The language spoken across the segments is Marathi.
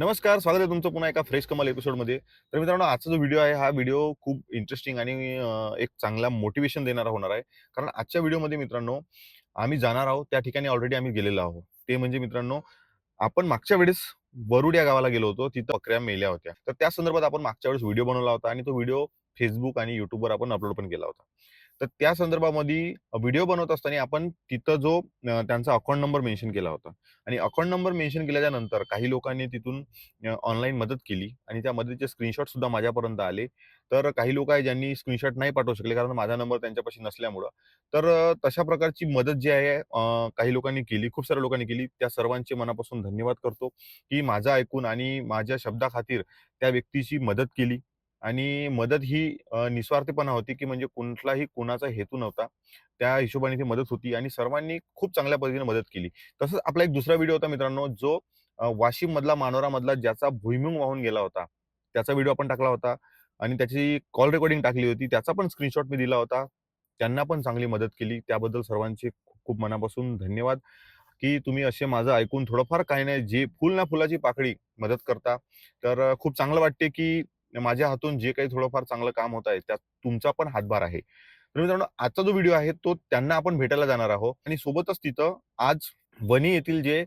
नमस्कार स्वागत आहे तुमचं पुन्हा एका फ्रेश कमाल एपिसोडमध्ये. तर मित्रांनो आजचा जो व्हिडिओ आहे हा व्हिडिओ खूप इंटरेस्टिंग आणि एक चांगला मोटिवेशन देणारा होणार आहे. कारण आजच्या व्हिडिओमध्ये मित्रांनो आम्ही जाणार आहोत त्या ठिकाणी ऑलरेडी आम्ही गेलेलो आहोत. ते म्हणजे मित्रांनो आपण मागच्या वेळेस वरुड या गावाला गेलो होतो तिथं बकऱ्या मेल्या होत्या. तर त्या संदर्भात आपण मागच्या वेळेस व्हिडिओ बनवला होता आणि तो व्हिडिओ फेसबुक आणि युट्यूबवर आपण अपलोड पण केला होता. तर त्या संदर्भामध्ये व्हिडिओ बनवत असताना आपण तिथं जो त्यांचा अकाउंट नंबर मेन्शन केला होता. आणि अकाउंट नंबर मेन्शन केल्याच्यानंतर काही लोकांनी तिथून ऑनलाईन मदत केली आणि त्या मदतीचे स्क्रीनशॉट सुद्धा माझ्यापर्यंत आले. तर काही लोक आहे ज्यांनी स्क्रीनशॉट नाही पाठवू शकले कारण माझा नंबर त्यांच्यापाशी नसल्यामुळं. तर तशा प्रकारची मदत जी आहे काही लोकांनी केली खूप साऱ्या लोकांनी केली. त्या सर्वांचे मनापासून धन्यवाद करतो की माझं ऐकून आणि माझ्या शब्दाखातीर त्या व्यक्तीची मदत केली. आणि मदत ही निस्वार्थीपणा होती की म्हणजे कुठलाही कुणाचा हेतू नव्हता. त्या हिशोबाने ती मदत होती आणि सर्वांनी खूप चांगल्या पद्धतीने मदत केली. तसंच आपला एक दुसरा व्हिडिओ होता मित्रांनो जो वाशिम मधला मानोरा मधला ज्याचा भुईमुंग वाहून गेला होता. त्याचा व्हिडिओ आपण टाकला होता आणि त्याची कॉल रेकॉर्डिंग टाकली होती. त्याचा पण स्क्रीनशॉट मी दिला होता. त्यांना पण चांगली मदत केली. त्याबद्दल सर्वांचे खूप मनापासून धन्यवाद की तुम्ही असे माझं ऐकून थोडंफार काही नाही जे फुल ना फुलाची पाकळी मदत करता. तर खूप चांगलं वाटते की माझ्या हातून जे काही थोडंफार चांगलं काम होत आहे त्यात तुमचा पण हातभार आहे. तर मित्रांनो आजचा जो व्हिडिओ आहे तो त्यांना आपण भेटायला जाणार आहोत. आणि सोबतच तिथं आज वणी येथील जे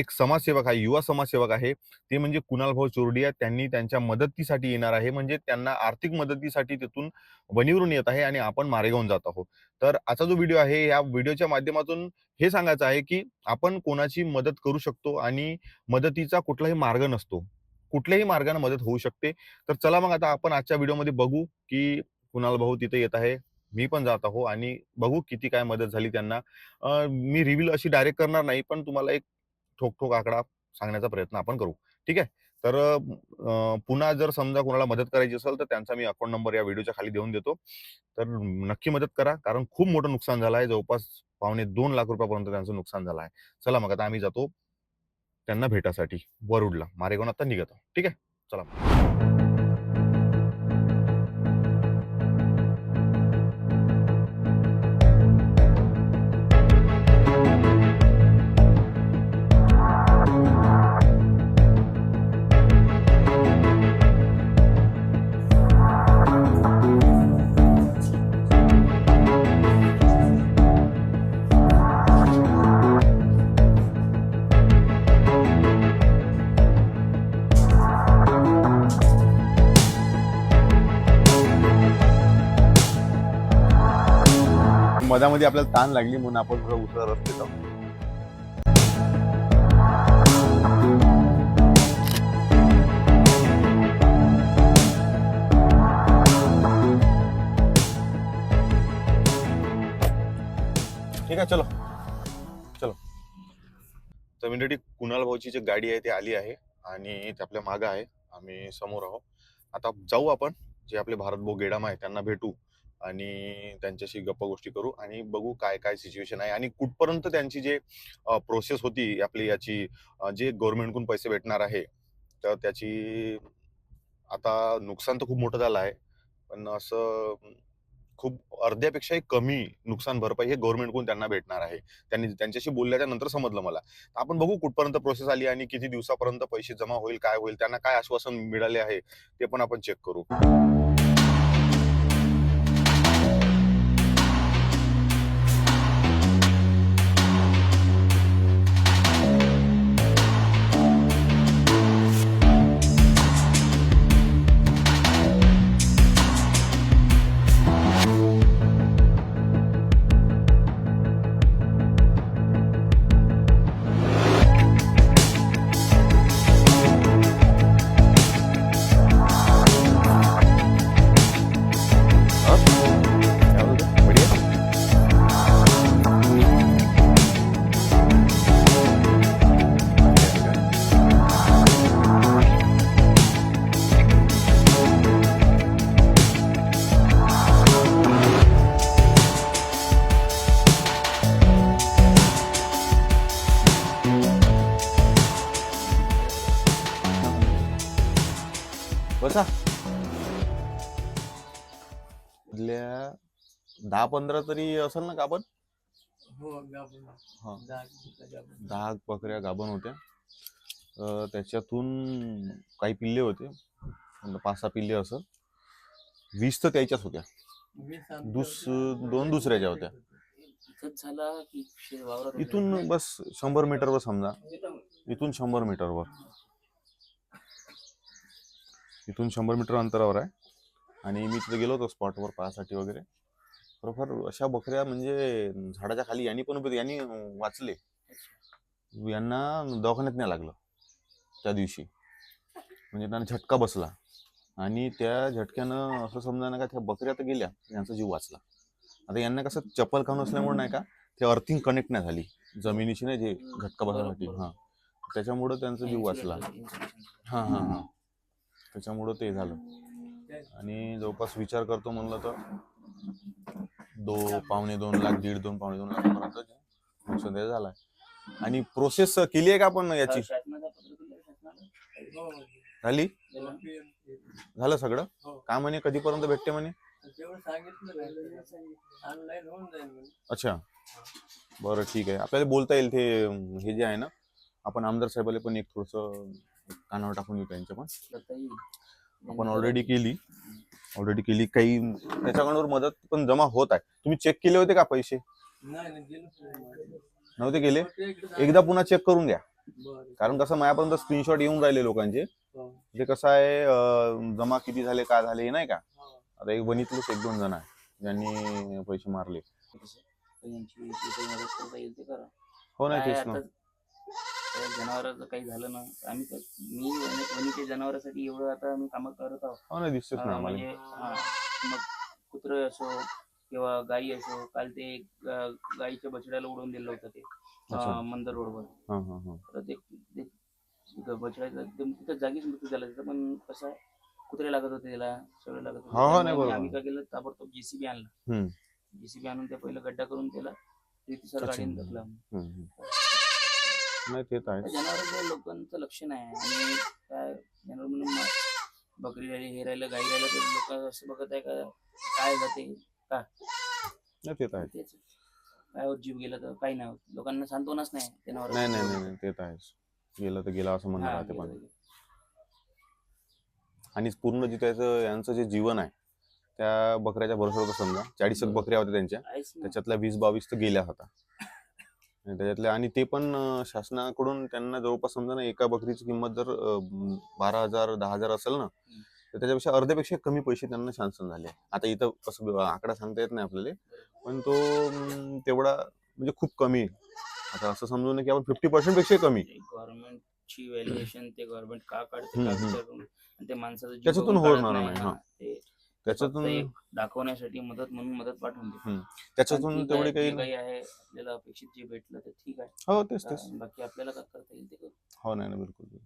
एक समाजसेवक आहे युवा समाजसेवक आहे ते म्हणजे कुणाल भाऊ चोरडिया त्यांनी त्यांच्या मदतीसाठी येणार आहे. म्हणजे त्यांना आर्थिक मदतीसाठी तिथून वणीवरून येत आहे आणि आपण मारेगावून जात आहोत. तर आजचा जो व्हिडिओ आहे या व्हिडिओच्या माध्यमातून हे सांगायचं आहे की आपण कोणाची मदत करू शकतो आणि मदतीचा कुठलाही मार्ग नसतो. कुठल्याही मार्गाने मदत होऊ शकते. तर चला मग आता आपण आजच्या व्हिडिओमध्ये बघू की कुणाल भाऊ तिथे येत आहे. मी पण जात आहो आणि बघू किती काय मदत झाली त्यांना. मी रिव्हील अशी डायरेक्ट करणार नाही पण तुम्हाला एक ठोक ठोक आकडा सांगण्याचा प्रयत्न आपण करू. ठीक आहे? तर पुन्हा जर समजा कोणाला मदत करायची असेल तर त्यांचा मी अकाउंट नंबर या व्हिडिओच्या खाली देऊन देतो. तर नक्की मदत करा कारण खूप मोठं नुकसान झालं आहे. जवळपास पावणे दोन लाख रुपयापर्यंत त्यांचं नुकसान झालं आहे. चला मग आता आम्ही जातो. त्यांना भेटासाठी वरुडला. मारेगाव आता निघत ठीक आहे? चला मधामध्ये आपल्याला ताण लागली म्हणून आपण थोडं उसळ रस्ते जाऊ. ठीक आहे चलो. चलो. तर मिनिटी कुणाल भाऊची जी गाडी आहे ती आली आहे आणि ते आपल्या मागं आहे. आम्ही समोर आहोत. आता जाऊ आपण. जे आपले भारत भाऊ गेडाम आहे त्यांना भेटू. आणि त्यांच्याशी गप्प गोष्टी करू आणि बघू काय काय सिच्युएशन आहे. आणि कुठपर्यंत त्यांची जे प्रोसेस होती आपली याची जे गव्हर्नमेंटकडून पैसे भेटणार आहे तर त्याची आता नुकसान तर खूप मोठं झालं आहे. पण असं खूप अर्ध्यापेक्षाही कमी नुकसान भरपाई हे गव्हर्नमेंटकडून त्यांना भेटणार आहे. त्यांनी त्यांच्याशी बोलल्याच्या नंतर समजलं मला. आपण बघू कुठपर्यंत प्रोसेस आली आणि किती दिवसापर्यंत पैसे जमा होईल काय होईल त्यांना काय आश्वासन मिळाले आहे ते पण आपण चेक करू. दहा पंधरा तरी असेल ना गाभण? हो गाभण. हा. दहा बकऱ्या गाभण होत्या. त्याच्यातून काही पिल्ले होते. समजा पाच सहा पिल्ले असं वीस तर त्याच्याच होत्या. दुस दोन दुसऱ्याच्या होत्या? इथून बस शंभर मीटरवर समजा. इथून शंभर मीटरवर. इथून शंभर मीटर अंतरावर आहे. आणि मी तिथे गेलो होतो स्पॉटवर पाहासाठी वगैरे. खरोखर अशा बकऱ्या म्हणजे झाडाच्या खाली यांनी पण उभे यांनी वाचले. यांना दवाखान्यात नाही लागलं त्या दिवशी. म्हणजे त्यांना झटका बसला. आणि त्या झटक्यानं असं समजा ना का त्या बकऱ्या तर गेल्या यांचा जीव वाचला. आता यांना कसं चप्पल खाऊन असल्यामुळे नाही का ते अर्थिंग कनेक्ट नाही झाली. जमिनीशी नाही जे झटका बसण्यासाठी हा. त्याच्यामुळं त्यांचा जीव वाचला. हा हा हा. त्याच्यामुळं ते झालं. आणि जवळपास विचार करतो म्हणलं तर दो पावणे दोन लाख दीड दोन पावणे दोन लाखापर्यंत सध्या झालाय. आणि प्रोसेस केली आहे का आपण याची? झाली? झालं सगळं? काय म्हणे? कधीपर्यंत भेटते म्हणे? अच्छा. बरं ठीक आहे. आपल्याला बोलता येईल ते हे जे आहे ना आपण आमदार साहेबाला पण एक थोडस कानावर टाकून येऊ त्यांच्या पण. आपण ऑलरेडी केली. ऑलरेडी केली. काही त्याच्याकडून मदत पण जमा होत आहे. तुम्ही चेक केले होते का पैसे. नव्हते गेले फक्त एकदा. पुन्हा चेक करून घ्या. कारण कसं माझ्यापर्यंत स्क्रीनशॉट येऊन राहिले लोकांचे. हो. ते कसं आहे जमा किती झाले काय झाले हे नाही का? हो. आता एक बनीतलेच एक दोन जण आहे ज्यांनी पैसे मारले. ते हो नाही तेच ना. त्या जनावराचं काही झालं ना आम्ही तर- मी वनी- वनीच्या जनावरांसाठी एवढं आता आम्ही कामं करत आहोत हो नाही दिसतेच ना अं, आम्हाला म्हणजे हा, मग कुत्र असो किंवा गाई असो काल ते गाईच्या बछड्याला उडवून दिलं होतं ते अच्छा. अं, मंदर रोडवर हा हा हा तर ते ते बछड्याचं एकदम तिथं जागीच मृत्यू झाला तिथं पण कसं आहे कुत्रे लागत होते त्याला सगळे लागत होते हा, हा, नाही त्यामुळे बरोबर. आम्ही काय केलं ताबडतोब जेसीबी आणला हम्म. जेसीबी आणून त्या पहिलं गड्डा करून त्याला रीतीसर अच्छा. गाडीने हम्म, हम्म. नाही ते तर आहे लोकांचं लक्ष नाही आहे. आणि काय जनावर म्हणून मग बकरी राहिली हे राहिलं गाई राहिलं तर लोक असं बघत आहे का काय जाते? नाही ते तर आहे तेच. काय होत जीव गेला तर काही नाही होत. लोकांना सांत्वनच नाही जनावर नाही नाही नाही नाही, ते तर आहेच. गेलं तर गेलं असं म्हणणार राहते पण. आणि पूर्ण जे त्याचं यांचं जे जीवन आहे त्या बकऱ्याच्या भरोसा होतं समजा चाळीस एक बकऱ्या होत्या त्यांच्या. त्याच्यातल्या वीस बावीस तर गेल्या होता आणि त्याच्यातल्या आणि ते पण शासनाकडून त्यांना जवळपास समजा ना एका बकरीची किंमत जर बारा हजार दहा हजार असेल ना तर त्याच्यापेक्षा अर्ध्यापेक्षा कमी पैसे त्यांना शासन झाले आता इथं कसं आकडा सांगता येत नाही आपल्याला पण तो तेवढा म्हणजे खूप कमी आहे. आता असं समजून नये की आपण फिफ्टी पर्सेंटपेक्षा कमी गव्हर्नमेंटची व्हॅल्युएशन ते गव्हर्नमेंट का काढते त्याच्यातून होणार नाही, त्याच्यातून दाखवण्यासाठी मदत म्हणून मदत पाठवून देते. त्याच्यातून तेवढी काही काही आहे आपल्याला अपेक्षित जे भेटलं ते ठीक आहे. हो तेच तेच. बाकी आपल्याला काय करता येईल ते हो नाही ना बिलकुल.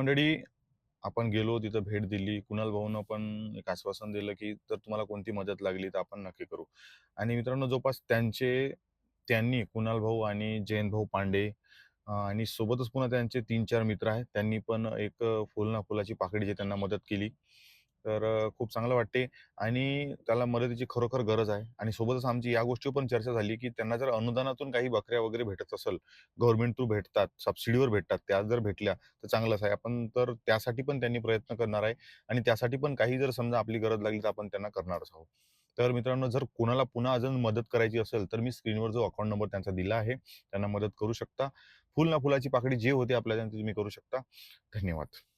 मंडळी आपण गेलो तिथं भेट दिली कुणाल भाऊनं पण एक आश्वासन दिलं की जर तुम्हाला कोणती मदत लागली तर आपण नक्की करू आणि मित्रांनो जवळपास त्यांचे त्यांनी कुणाल भाऊ आणि जयंत भाऊ पांडे आणि सोबतच पुन्हा त्यांचे 3-4 मित्र आहेत. त्यांनी पण एक फुल ना फुलाची पाकळीची त्यांना मदत केली. तर खूप चांगलं वाटते आणि त्याला मदतीची खरोखर गरज आहे आणि सोबतच आमची या गोष्टीवर पण चर्चा झाली, की त्यांना जर अनुदानातून काही बकऱ्या वगैरे भेटत असेल, गव्हर्नमेंट थ्रू भेटतात, सबसिडीवर भेटतात, त्या जर भेटल्या तर चांगलंच आहे. आपण तर त्यासाठी पण त्यांनी प्रयत्न करणार आहे आणि त्यासाठी पण काही जर समजा आपली गरज लागली तर आपण त्यांना करणारच आहोत. तर मित्रांनो जर कोणाला पुन्हा अजून मदत करायची असेल, तर मी स्क्रीनवर जो अकाउंट नंबर त्यांचा दिला आहे, त्यांना मदत करू शकता. फुल ना फुलाची पाकळी जे होते आपल्याला तुम्ही करू शकता. धन्यवाद.